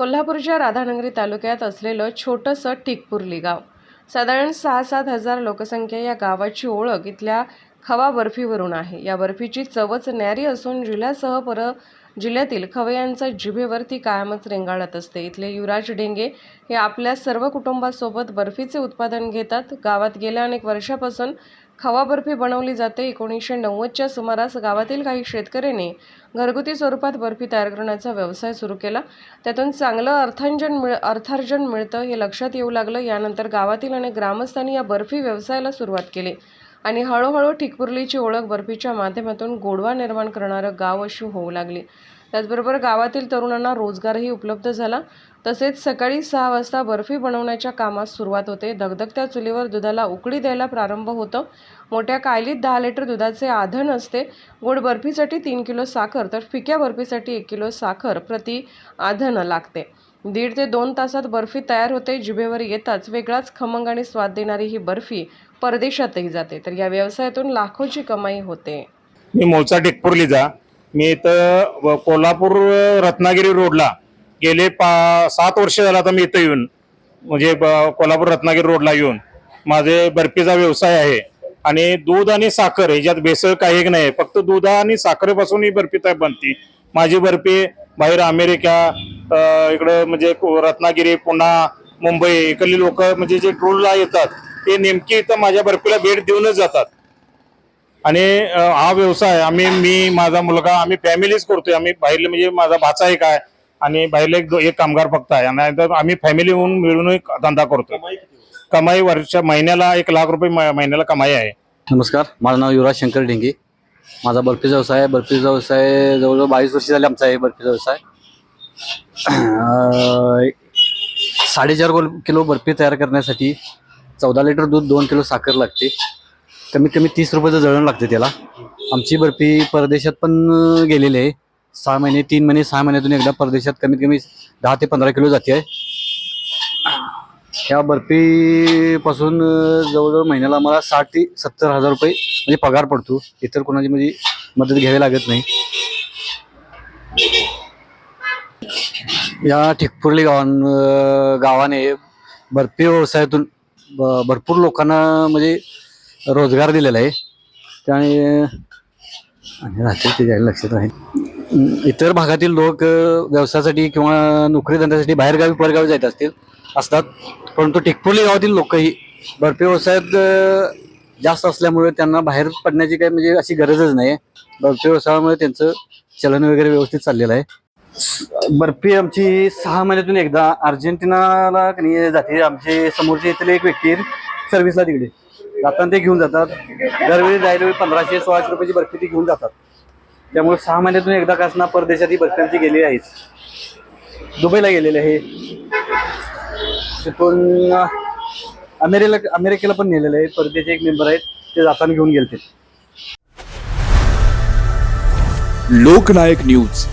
कोल्हापूरच्या राधानगरी तालुक्यात असलेलं छोटंसं टिकपुर्ली गाव. साधारण सहा सात हजार लोकसंख्या या गावाची ओळख इथल्या खवा बर्फीवरून आहे. या बर्फीची चवच न्यारी असून जिल्ह्यासह पर जिल्ह्यातील खवयांच्या जिभेवरती कायमच रेंगाळत असते. इथले युवराज डेंगे हे आपल्या सर्व कुटुंबासोबत बर्फीचे उत्पादन घेतात. गावात गेल्या अनेक वर्षापासून खवा बर्फी बनवली जाते. एकोणीसशे नव्वदच्या सुमारास गावातील काही शेतकऱ्यांनी घरगुती स्वरूपात बर्फी तयार करण्याचा व्यवसाय सुरू केला. त्यातून चांगलं अर्थार्जन मिळ अर्थार्जन मिळतं हे लक्षात येऊ लागलं. यानंतर गावातील अनेक ग्रामस्थांनी या बर्फी व्यवसायाला सुरुवात केली आणि हळूहळू ठिकपुर्लीची ओळख बर्फीच्या माध्यमातून गोडवा निर्माण करणारं गाव अशी होऊ लागली. त्याचबरोबर गावातील तरुणांना रोजगारही उपलब्ध झाला. तसेच सकाळी सहा वाजता बर्फी बनवण्याच्या कामास सुरुवात होते. दगदगत्या चुलीवर दुधाला उकळी द्यायला प्रारंभ होतो. मोठ्या कायलीत दहा लिटर दुधाचे आधण असते. गोड बर्फीसाठी तीन किलो साखर तर फिक्या बर्फीसाठी एक किलो साखर प्रति आधण लागते. दीड ते दोन तासात बर्फी तयार होते. जिभेवर येताच वेगळाच खमंग आणि स्वाद देणारी ही बर्फी परदेशातही जाते. तर या व्यवसायातून लाखोची कमाई होते. मी मोचा टेकपुर्लीचा मी इथं व- कोल्हापूर रत्नागिरी रोडला गेले पा सात वर्ष झालं आता मी इथं येऊन. म्हणजे ब- कोल्हापूर रत्नागिरी रोडला येऊन. माझे बर्फीचा व्यवसाय आहे. आणि दूध आणि साखर ह्याच्यात भेसळ काही एक नाही. फक्त दूध आणि साखरेपासून ही बर्फी तयार बनते. माझी बर्फी बाहेर अमेरिका इकडं म्हणजे को- रत्नागिरी पुन्हा मुंबई इकडली लोक म्हणजे जे टूरला येतात ते नेमकी इथं माझ्या बर्फीला भेट देऊनच जातात. आणि हा व्यवसाय आम्ही मी माझा मुलगा आम्ही फॅमिलीच करतोय. आम्ही बाहेरले म्हणजे माझा भाचा एक आहे आणि बाहेरले एक एक कामगार फक्त आहे. आणि तर आम्ही फॅमिली होऊन मिळून एक धंदा करतोय. कमाई वर्ष महिन्याला एक लाख रुपये म- महिन्याला कमाई आहे. नमस्कार माझं नाव युवराज शंकर ढेंगे. माझा बर्फीचा व्यवसाय आहे. बर्फीचा व्यवसाय जवळजवळ बावीस वर्ष झाले आमचा आहे बर्फीचा व्यवसाय. अं, साडेचार गोल किलो बर्फी तयार करण्यासाठी चौदा लिटर दूध दोन किलो साखर लागते. कमीत कमी तीस रुपयाचं जळण लागते त्याला. आमची बर्फी परदेशात पण गेलेली आहे. सहा महिने तीन महिने सहा महिन्यातून एकदा परदेशात कमीत कमी दहा ते पंधरा किलो जाते. आहे ह्या बर्फीपासून जवळजवळ महिन्याला आम्हाला साठ ते सत्तर हजार रुपये म्हणजे पगार पडतो. इतर कोणाची म्हणजे मदत घ्यावी लागत नाही. या ठिकपुर्ली गावां गावाने बर्फी व्यवसायातून भरपूर लोकांना म्हणजे रोजगार दिलेला आहे. त्याने आणि राहते ते लक्षात राहील. इतर भागातील लोक व्यवसायासाठी किंवा नोकरी धंद्यासाठी बाहेरगावी परगावी जात असतील असतात. परंतु टिकपोली गावातील लोकही बर्फी व्यवसायात जास्त असल्यामुळे त्यांना बाहेर पडण्याची काही म्हणजे अशी गरजच नाही बर्फी व्यवसायामुळे त्यांचं चलन वगैरे व्यवस्थित चाललेलं आहे. बर्फी आमची सहा महिन्यातून एकदा. अर्जेंटिनाला जाते. आमचे समोरचे इथले एक व्यक्ती सर्व्हिसला तिकडे. जाताना ते घेऊन जातात. दरवेळी जायला वेळी पंधराशे सोळाशे रुपयाची बर्फी ती घेऊन जातात. त्यामुळे सहा महिन्यातून एकदा कासना परदेशात ही बर्फी गेलेली आहेच दुबईला गेलेली आहे. तिथून अमेरिकेला अमेरिकेला पण नेलेलं आहे. परदेचे एक मेंबर आहेत ते जाताना घेऊन गेलते. लोकनायक न्यूज.